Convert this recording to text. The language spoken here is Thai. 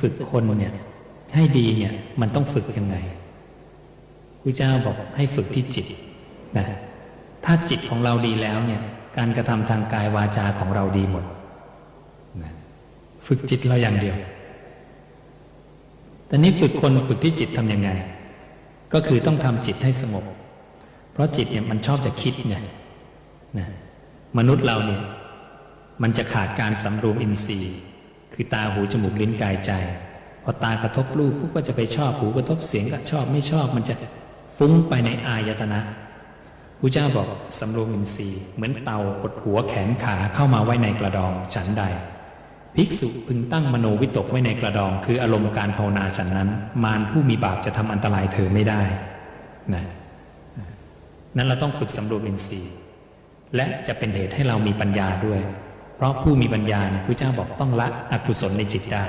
ฝึกคนเนี่ยให้ดีเนี่ยมันต้องฝึกยังไงพระเจ้าบอกให้ฝึกที่จิตนะถ้าจิตของเราดีแล้วเนี่ยการกระทำทางกายวาจาของเราดีหมดนะฝึกจิตเราอย่างเดียวแต่นี้ฝึกคนฝึกที่จิตทำยังไง ก็คือต้องทำจิตให้สงบ เพราะจิตเนี่ยมันชอบจะคิดไงนะมนุษย์เราเนี่ยมันจะขาดการสำรวมอินทรีย์ คือตาหูจมูกลิ้นกายใจ พอตากระทบรูปปุ๊บก็จะไปชอบหูกระทบเสียงก็ชอบไม่ชอบมันจะฟุ้งไปในอายตนะพระเจ้าบอกสำรวมอินทรีย์เหมือนเตากดหัวแขนขาเข้ามาไว้ในกระดองฉันใด ภิกษุพึงตั้งมโนวิตกไว้ในกระดอง คืออารมณ์การภาวนาฉันนั้น มารผู้มีบาปจะทำอันตรายเธอไม่ได้นะนั้นเราต้องฝึกสำรวมอินทรีย์ และจะเป็นเหตุให้เรามีปัญญาด้วย เพราะผู้มีปัญญาเนี่ยพระเจ้าบอกต้องละอกุศลในจิตได้